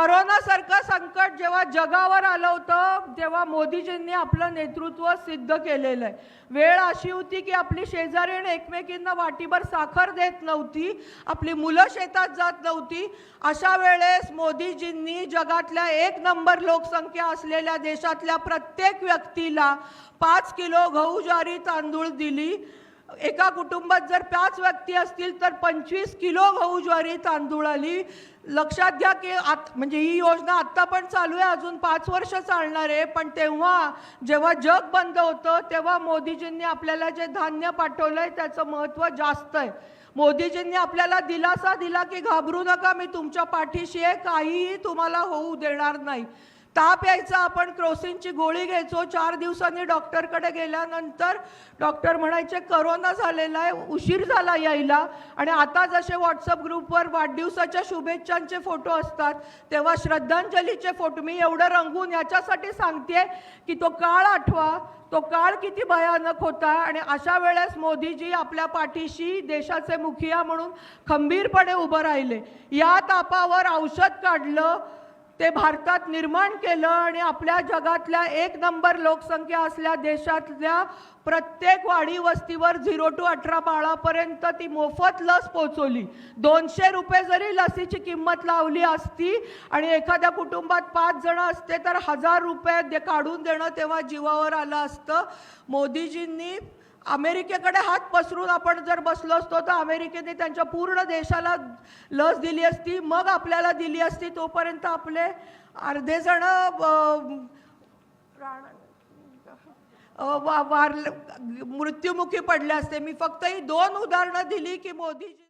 करोनासारखं संकट जेव्हा जगावर आलं होतं तेव्हा मोदीजींनी आपलं नेतृत्व सिद्ध केलेलं आहे. वेळ अशी होती की आपली शेजारीण एकमेकींना वाटीभर साखर देत नव्हती आपली मुलं शेतात जात नव्हती. अशा वेळेस मोदीजींनी जगातल्या एक नंबर लोकसंख्या असलेल्या देशातल्या प्रत्येक व्यक्तीला पाच किलो गहू ज्वारी तांदूळ दिली. एका कुटुंबात जर पाच व्यक्ती असतील तर पंचवीस किलो गहू ज्वारी तांदूळ आली. लक्षात घ्या की आत म्हणजे ही योजना आत्ता पण चालू आहे अजून पाच वर्ष चालणार आहे. पण तेव्हा जेव्हा जग बंद होतं तेव्हा मोदीजींनी आपल्याला जे धान्य पाठवलं आहे त्याचं महत्त्व जास्त आहे. मोदीजींनी आपल्याला दिलासा दिला की घाबरू नका मी तुमच्या पाठीशी आहे काहीही तुम्हाला होऊ देणार नाही. ताप यायचा आपण क्रोसिनची गोळी घ्यायचो. चार दिवसांनी डॉक्टरकडे गेल्यानंतर डॉक्टर म्हणायचे करोना झालेला आहे उशीर झाला यायला. आणि आता जसे व्हॉट्सअप ग्रुपवर वाढदिवसाच्या शुभेच्छांचे फोटो असतात तेव्हा श्रद्धांजलीचे फोटो. मी एवढं रंगून याच्यासाठी सांगते की तो काळ आठवा तो काळ किती भयानक होता. आणि अशा वेळेस मोदीजी आपल्या पाठीशी देशाचे मुखिया म्हणून खंबीरपणे उभं राहिले. या तापावर औषध काढलं ते भारतात निर्माण केलं आणि आपल्या जगातल्या एक नंबर लोकसंख्या असल्या देशातल्या प्रत्येक वाडी वस्तीवर झिरो टू अठरा बाळापर्यंत ती मोफत लस पोचवली दोनशे रुपये जरी लसीची किंमत लावली असती आणि एखाद्या कुटुंबात पाच जण असते तर हजार रुपये दे काढून देणं तेव्हा जीवावर आलं असतं. मोदीजींनी अमेरिकेकडे हात पसरून आपण जर बसलो असतो तर अमेरिकेने त्यांच्या पूर्ण देशाला लस दिली असती मग आपल्याला दिली असती तोपर्यंत आपले अर्धे जण वार मृत्युमुखी पडले असते. मी फक्त ही दोन उदाहरणं दिली की मोदीजी